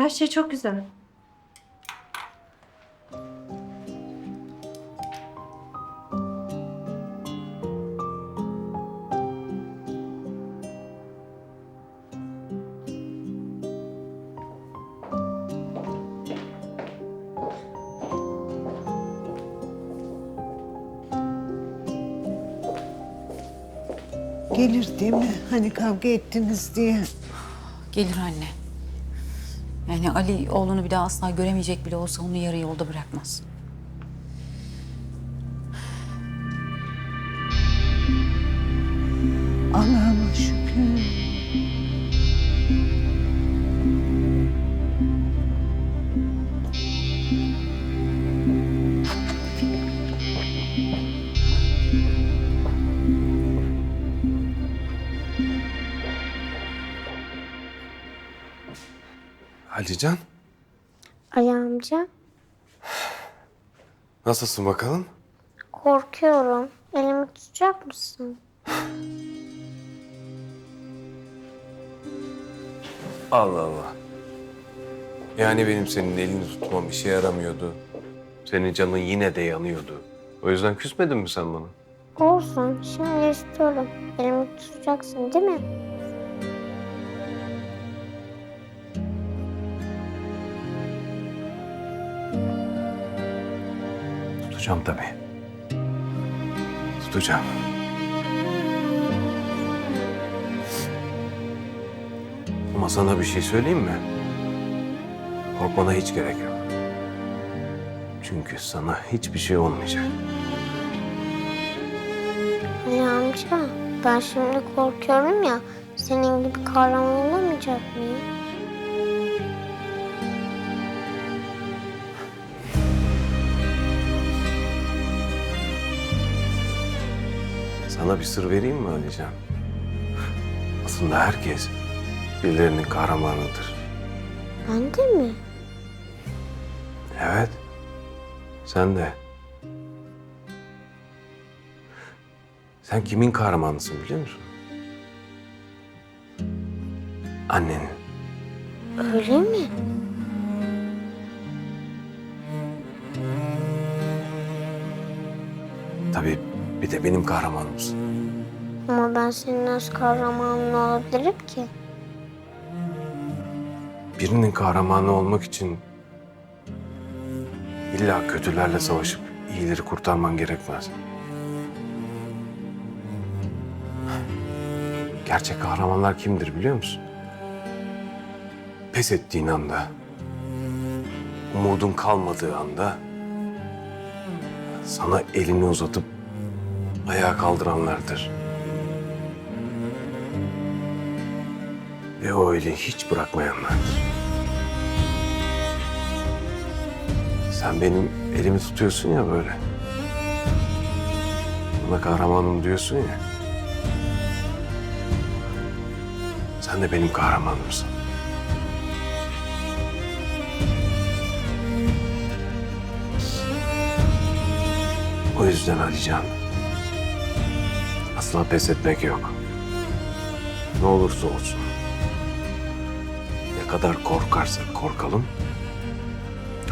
Her şey çok güzel. Gelir değil mi? Hani kavga ettiniz diye. Gelir anne. Yani Ali oğlunu bir daha asla göremeyecek bile olsa onu yarı yolda bırakmaz. Allah'ıma şükür. Alican, Ali amca, nasılsın bakalım? korkuyorum. Elimi tutacak mısın? Allah Allah. Yani benim senin elini tutmam işe yaramıyordu. Senin canın yine de yanıyordu. O yüzden küsmedin mi sen bana? Olsun, şimdi istiyorum. Elimi tutacaksın değil mi? Tutacağım tabii. Tutacağım. Ama sana bir şey söyleyeyim mi? Korkmana hiç gerek yok. Çünkü sana hiçbir şey olmayacak. Ali amca, ben şimdi korkuyorum ya. Senin gibi kahraman olamayacak mıyım? Sana bir sır vereyim mi Alican? Aslında herkes birilerinin kahramanıdır. Ben de mi? Evet. Sen de. Sen kimin kahramanısın biliyor musun? Annenin. Öyle mi? Bir de benim kahramanımsın. Ama ben senin öz kahramanın olabilirim ki. Birinin kahramanı olmak için illa kötülerle savaşıp iyileri kurtarman gerekmez. Gerçek kahramanlar kimdir biliyor musun? Pes ettiğin anda, umudun kalmadığı anda sana elini uzatıp ayağa kaldıranlardır. Ve o eli hiç bırakmayanlardır. Sen benim elimi tutuyorsun ya böyle. Buna kahramanım diyorsun ya. Sen de benim kahramanımsın. O yüzden Alican. Asla pes etmek yok. Ne olursa olsun. Ne kadar korkarsak korkalım.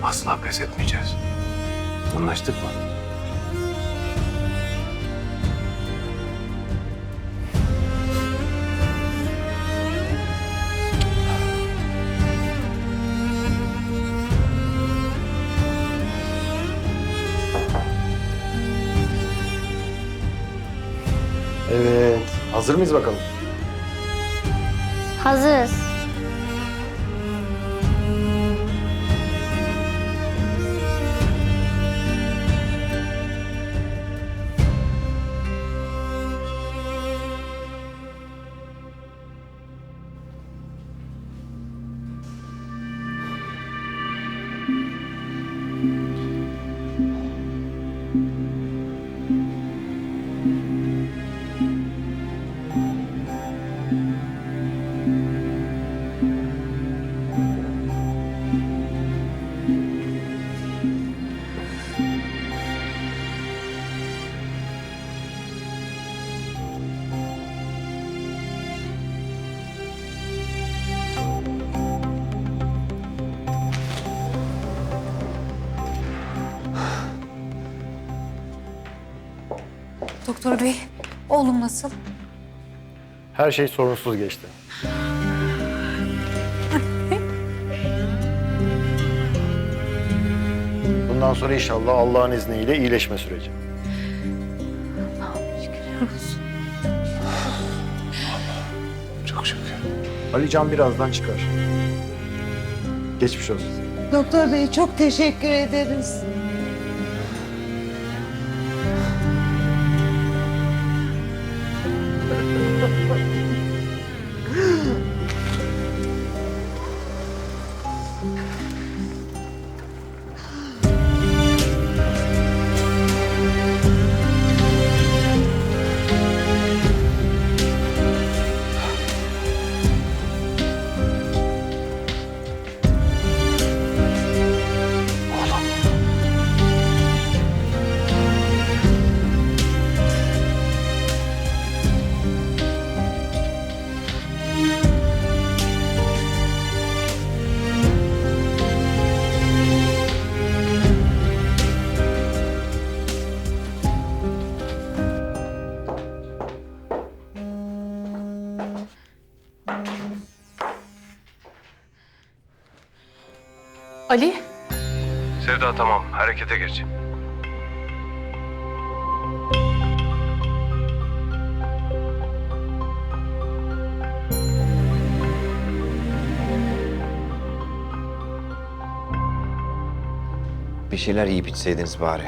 Asla pes etmeyeceğiz. Anlaştık mı? Evet. Hazır mıyız bakalım? Hazırız. Doktor bey. Oğlum nasıl? Her şey sorunsuz geçti. Bundan sonra inşallah Allah'ın izniyle iyileşme süreci. Çok şükür. Ali Can birazdan çıkar. Geçmiş olsun. Doktor bey çok teşekkür ederiz. Ali, Sevda tamam. Harekete geç. Bir şeyler yiyip içseydiniz bari.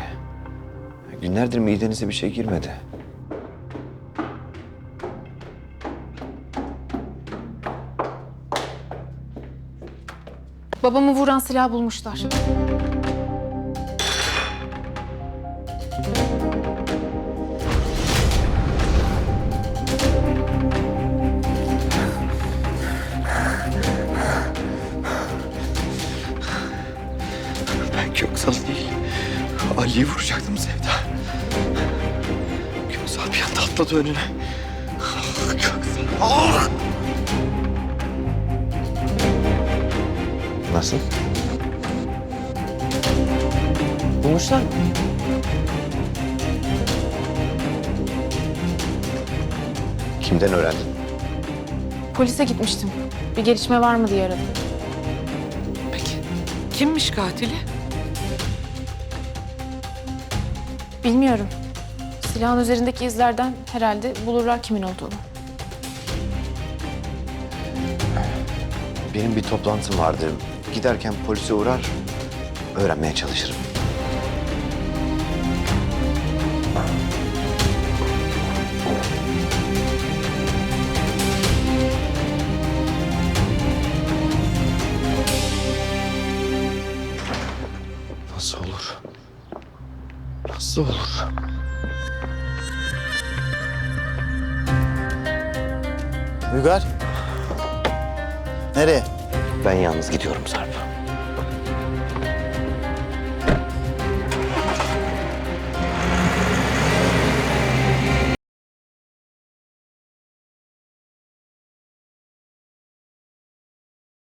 Günlerdir midenize bir şey girmedi. Babamı vuran silah bulmuşlar. Ben Köksal değil. Ali'yi vuracaktım Sevda. Köksal bir anda atladı önüne. Ah, Köksal. Ah! Nasıl? Bulmuşlar mı? Kimden öğrendin? Polise gitmiştim. Bir gelişme var mı diye aradım. Peki kimmiş katili? Bilmiyorum. Silahın üzerindeki izlerden herhalde bulurlar kimin olduğunu. Benim bir toplantım vardı. Giderken polise uğrar, öğrenmeye çalışırım. Nasıl olur? Nasıl olur? Uygar. Nereye? Ben yalnız gidiyorum Sarp.